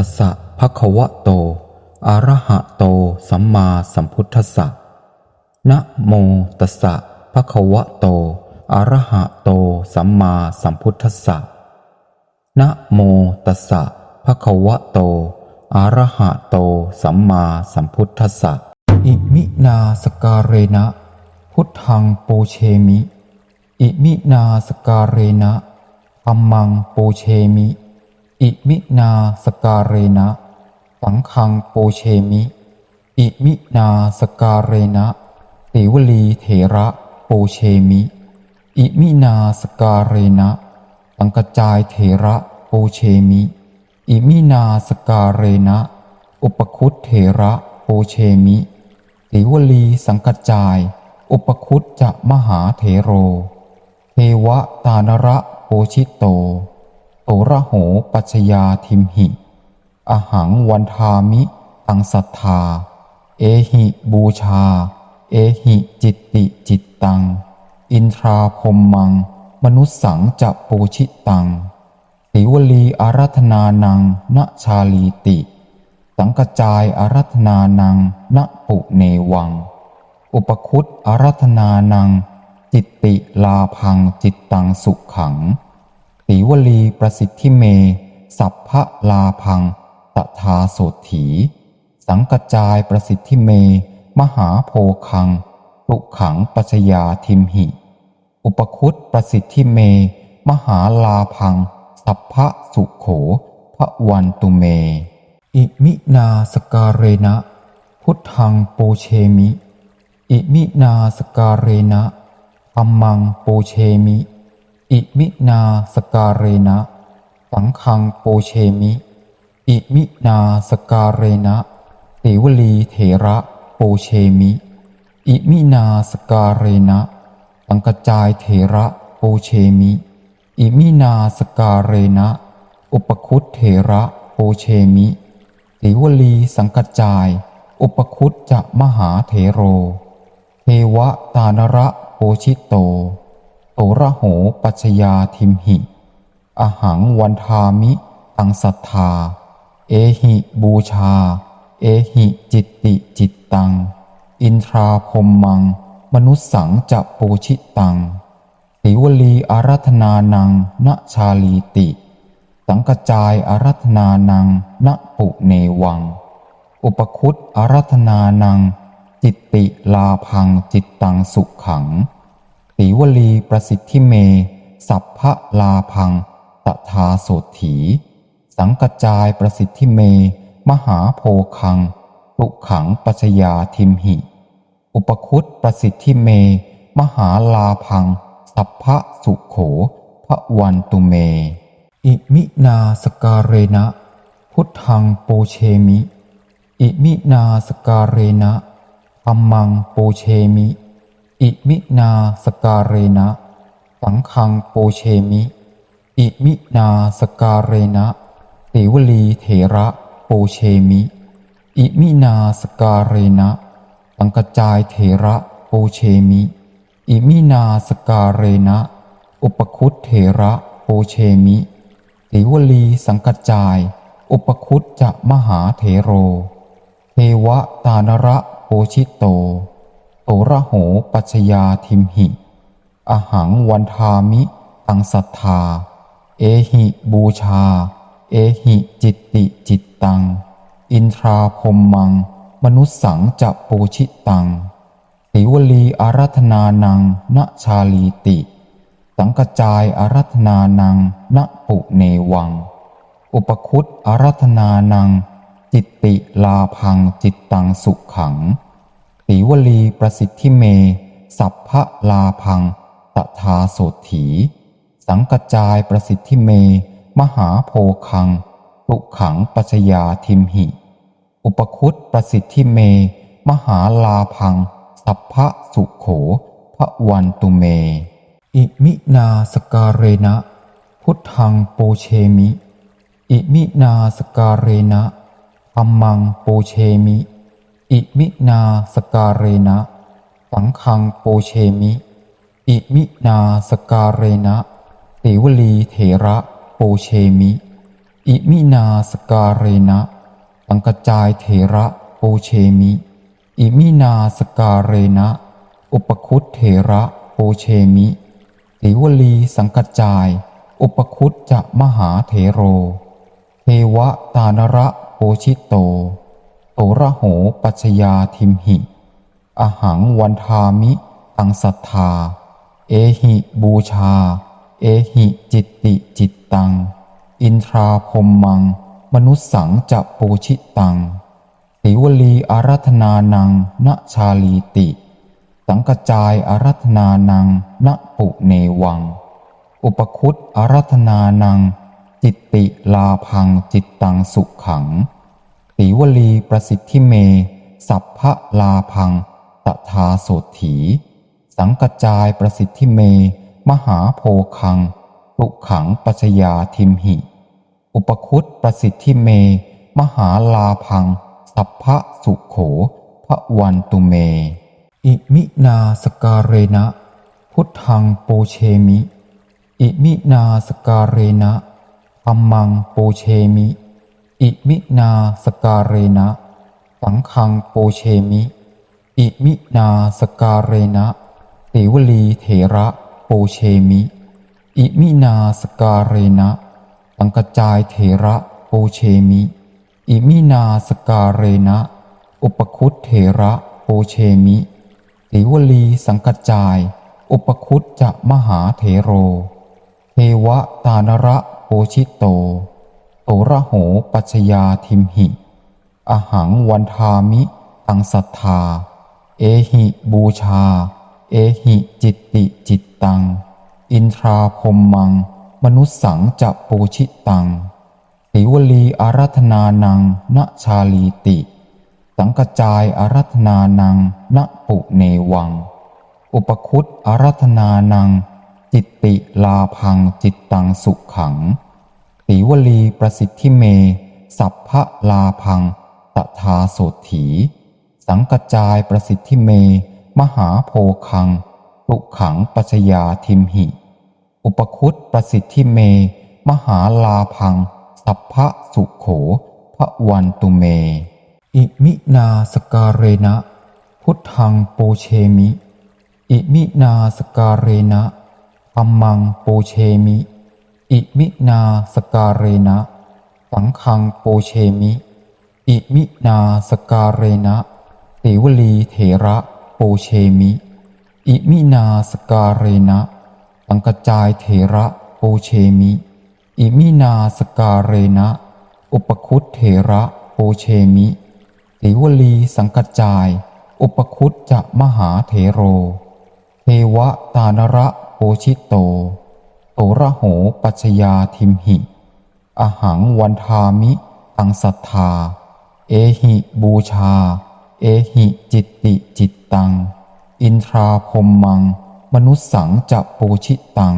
ตัสสะภะคะวะโต อะระหะโต สัมมาสัมพุทธัสสะ นะโมตัสสะภะคะวะโต อะระหะโต สัมมาสัมพุทธัสสะ นะโมตัสสะภะคะวะโต อะระหะโต สัมมาสัมพุทธัสสะ อิมินาสการเรนะ พุทธังปูเชมิ อิมินาสการเรนะธัมมังปูเชมิ อิมินาสการเรนะ สังฆังโปเชมิ อิมินาสการเรนะติวลีเถระโปเชมิ อิมินาสการเรนะสังกจายเถระโปเชมิ อิมินาสการเรนะ อุปคุตเถระโปเชมิติวลีสังกจาย อุปคุตจะมหาเถโร เทวตานระโพชิตโต โตระโหปัชยาทิมหิ อหังวันทามิ ตังศรัทธา เอหิบูชา เอหิจิตติจิตตัง อินทราพรมมัง มนุสสังจะปูชิตังติวลีอารัธนานังณชาลีติ สังกจายอารัธนานังณปุเนวัง อุปคุตอารัธนานัง จิตติลาพังจิตตังสุขขัง ติวลีประสิทธิเม สัพพะลาพัง ตถาโสถี สังกจายประสิทธิเม มหาโพคัง ตุขังปัชยาทิมหิ อุปคุตประสิทธิเม มหาลาพัง สัพพะสุโขพระวันตุเม อิมินาสการเรนะ พุทธังโปเชมิ อิมินาสการเรนะธัมมังโปเชมิ อิมินาสการเรนะ สังฆังโปเชมิ อิมินาสการเรนะติวลีเถระโปเชมิ อิมินาสการเรนะสังกจายเถระโปเชมิ อิมินาสการเรนะ อุปคุตเถระโปเชมิติวลีสังกจาย อุปคุตจะมหาเถโร เทวตานระโพชิตโต โตระโหปัชยาทิมหิ อหังวันทามิ ตังศรัทธา เอหิบูชา เอหิจิตติจิตตัง อินทราพรมมัง มนุสสังจะปูชิตังติวลีอารัธนานังณชาลีติ สังกจายอารัธนานังณปุเนวัง อุปคุตอารัธนานัง จิตติลาพังจิตตังสุขขัง ติวลีประสิทธิเม สัพพะลาพัง ตถาโสถี สังกจายประสิทธิเม มหาโพคัง ตุขังปัชยาทิมหิ อุปคุตประสิทธิเม มหาลาพัง สัพพะสุโขพระวันตุเม อิมินาสการเรนะ พุทธังโปเชมิ อิมินาสการเรนะธัมมังโปเชมิ อิมินาสการเรนะ สังฆังโปเชมิ อิมินาสการเรนะติวลีเถระโปเชมิ อิมินาสการเรนะสังกจายเถระโปเชมิ อิมินาสการเรนะ อุปคุตเถระโปเชมิติวลีสังกจาย อุปคุตจะมหาเถโร เทวตานระโพชิตโต โตระโหปัชยาทิมหิ อหังวันทามิ ตังศรัทธา เอหิบูชา เอหิจิตติจิตตัง อินทราพรมมัง มนุสสังจะปูชิตังติวลีอารัธนานังณชาลีติ สังกจายอารัธนานังณปุเนวัง อุปคุตอารัธนานัง จิตติลาพังจิตตังสุขขัง ติวลีประสิทธิเม สัพพะลาพัง ตถาโสถี สังกจายประสิทธิเม มหาโพคัง ตุขังปัชยาทิมหิ อุปคุตประสิทธิเม มหาลาพัง สัพพะสุโขพระวันตุเม อิมินาสการเรนะ พุทธังโปเชมิ อิมินาสการเรนะธัมมังโปเชมิ อิมินาสการเรนะ สังฆังโปเชมิ อิมินาสการเรนะติวลีเถระโปเชมิ อิมินาสการเรนะสังกจายเถระโปเชมิ อิมินาสการเรนะ อุปคุตเถระโปเชมิติวลีสังกจาย อุปคุตจะมหาเถโร เทวตานระโพชิตโต โตระโหปัชยาทิมหิ อหังวันทามิ ตังศรัทธา เอหิบูชา เอหิจิตติจิตตัง อินทราพรมมัง มนุสสังจะปูชิตังติวลีอารัธนานังณชาลีติ สังกจายอารัธนานังณปุเนวัง อุปคุตอารัธนานัง จิตติลาพังจิตตังสุขขัง ติวลีประสิทธิเม สัพพะลาพัง ตถาโสถี สังกจายประสิทธิเม มหาโพคัง ตุขังปัชยาทิมหิ อุปคุตประสิทธิเม มหาลาพัง สัพพะสุโขพระวันตุเม อิมินาสการเรนะ พุทธังโปเชมิ อิมินาสการเรนะธัมมังโปเชมิ อิมินาสการเรนะ สังฆังโปเชมิ อิมินาสการเรนะติวลีเถระโปเชมิ อิมินาสการเรนะสังกจายเถระโปเชมิ อิมินาสการเรนะ อุปคุตเถระโปเชมิติวลีสังกจาย อุปคุตจะมหาเถโร เทวตานระโปชิตโต โตระโหปัชยาทิมหิ อหังวันทามิ ตังศรัทธา เอหิบูชา เอหิจิตติจิตตัง อินทราพรมมัง มนุสสังจะปูชิตังติวลีอารัธนานังณชาลีติ สังกจายอารัธนานังณปุเนวัง อุปคุตอารัธนานัง จิตติลาพังจิตตังสุขขัง ติวลีประสิทธิเม สัพพะลาพัง ตถาโสถี สังกจายประสิทธิเม มหาโพคัง ตุขังปัชยาทิมหิ อุปคุตประสิทธิเม มหาลาพัง สัพพะสุโขพระวันตุเม อิมินาสการเรนะ พุทธังโปเชมิ อิมินาสการเรนะธัมมังโปเชมิ อิมินาสการเรนะ สังฆังโปเชมิ อิมินาสการเรนะติวลีเถระโปเชมิ อิมินาสการเรนะสังกจายเถระโปเชมิ อิมินาสการเรนะ อุปคุตเถระโปเชมิติวลีสังกจาย อุปคุตจะมหาเถโร เทวตานระโปชิตโต โตระโหปัชยาทิมหิ อหังวันทามิ ตังศรัทธา เอหิบูชา เอหิจิตติจิตตัง อินทราพรมมัง มนุสสังจะปูชิตัง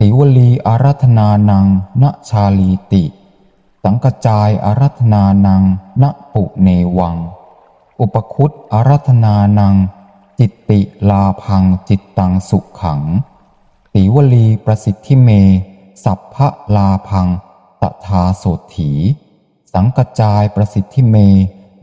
ติวลีอารัธนานังณชาลีติ สังกจายอารัธนานังณปุเนวัง อุปคุตอารัธนานัง จิตติลาพังจิตตังสุขขัง ติวลีประสิทธิเม สัพพะลาพัง ตถาโสถี สังกจายประสิทธิเม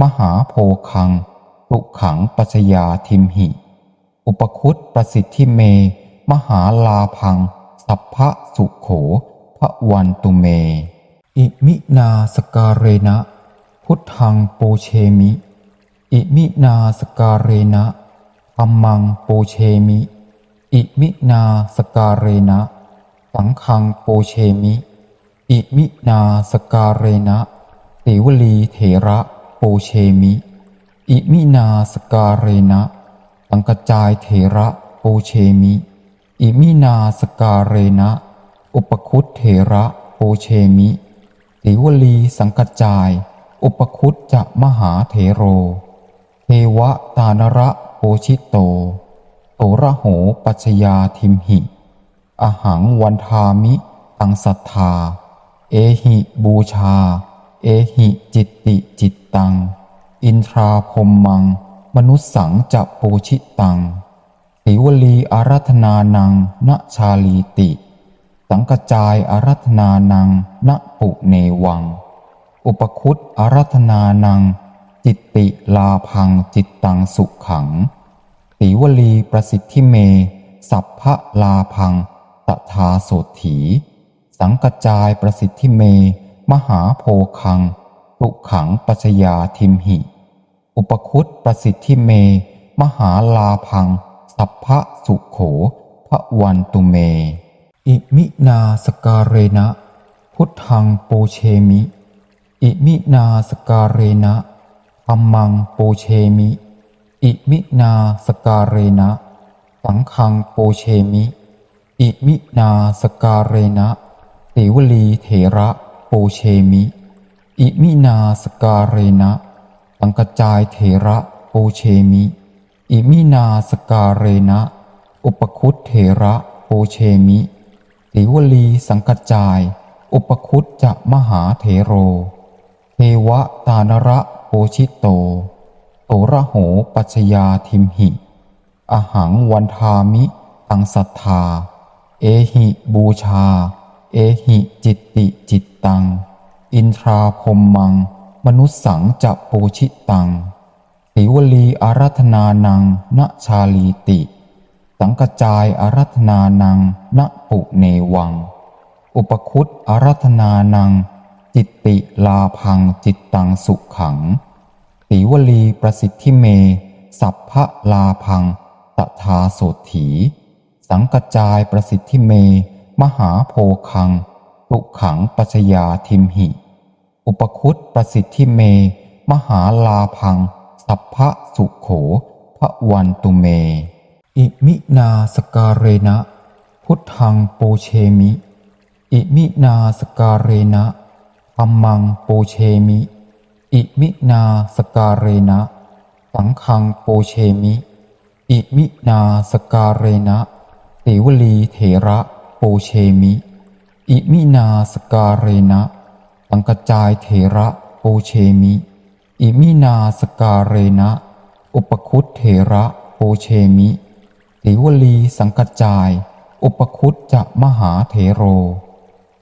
มหาโพคัง ตุขังปัชยาทิมหิ อุปคุตประสิทธิเม มหาลาพัง สัพพะสุโขพระวันตุเม อิมินาสการเรนะ พุทธังโปเชมิ อิมินาสการเรนะธัมมังโปเชมิ อิมินาสการเรนะ สังฆังโปเชมิ อิมินาสการเรนะติวลีเถระโปเชมิ อิมินาสการเรนะสังกจายเถระโปเชมิ อิมินาสการเรนะ อุปคุตเถระโปเชมิติวลีสังกจาย อุปคุตจะมหาเถโร เทวตานระโปชิตโต โตระโหปัชยาทิมหิ อหังวันทามิ ตังศรัทธา เอหิบูชา เอหิจิตติจิตตัง อินทราพรมมัง มนุสสังจะปูชิตังติวลีอารัธนานังณชาลีติ สังกจายอารัธนานังณปุเนวัง อุปคุตอารัธนานัง จิตติลาพังจิตตังสุขขัง สีวลีประสิทธิเม สัพพะลาพัง ตถาโสถี สังกจายประสิทธิเม มหาโพคัง ตุขังปัชยาทิมหิ อุปคุตประสิทธิเม มหาลาพัง สัพพะสุโขพระวันตุเม อิมินาสการเรนะ พุทธังโปเชมิ อิมินาสการเรนะธัมมังโปเชมิ อิมินาสการเรนะ สังฆังโปเชมิ อิมินาสการเรนะติวลีเถระโปเชมิ อิมินาสการเรนะสังกจายเถระโปเชมิ อิมินาสการเรนะ อุปคุตเถระโปเชมิติวลีสังกจาย อุปคุตจะมหาเถโร เทวตานระโพชิตโต โตระโหปัชยาทิมหิ อหังวันทามิ ตังศรัทธา เอหิบูชา เอหิจิตติจิตตัง อินทราพรมมัง มนุสสังจะปูชิตังติวลีอารัธนานังณชาลีติ สังกจายอารัธนานังณปุเนวัง อุปคุตอารัธนานัง จิตติลาพังจิตตังสุขขัง ติวลีประสิทธิเม สัพพะลาพัง ตถาโสถี สังกจายประสิทธิเม มหาโพคัง ตุขังปัชยาทิมหิ อุปคุตประสิทธิเม มหาลาพัง สัพพะสุโขพระวันตุเม อิมินาสการเรนะ พุทธังโปเชมิ อิมินาสการเรนะธัมมังโปเชมิ อิมินาสการเรนะ สังฆังโปเชมิ อิมินาสการเรนะติวลีเถระโปเชมิ อิมินาสการเรนะสังกจายเถระโปเชมิ อิมินาสการเรนะ อุปคุตเถระโปเชมิติวลีสังกจาย อุปคุตจะมหาเถโร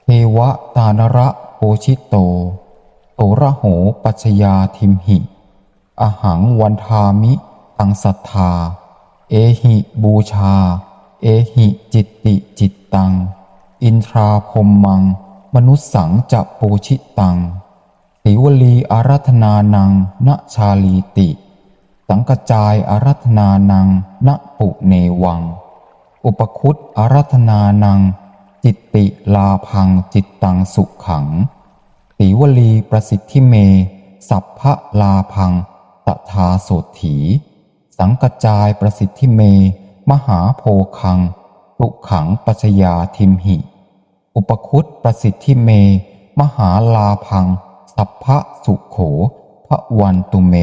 เทวตานระโพชิตโต โตระโหปัชยาทิมหิ อหังวันทามิ ตังศรัทธา เอหิบูชา เอหิจิตติจิตตัง อินทราพรมมัง มนุสสังจะปูชิตังติวลีอารัธนานังณชาลีติ สังกจายอารัธนานังณปุเนวัง อุปคุตอารัธนานัง จิตติลาพังจิตตังสุขขัง ติวลีประสิทธิเม สัพพะลาพัง ตถาโสถี สังกจายประสิทธิเม มหาโพคัง ตุขังปัชยาทิมหิ อุปคุตประสิทธิเม มหาลาพัง สัพพะสุโขพระวันตุเม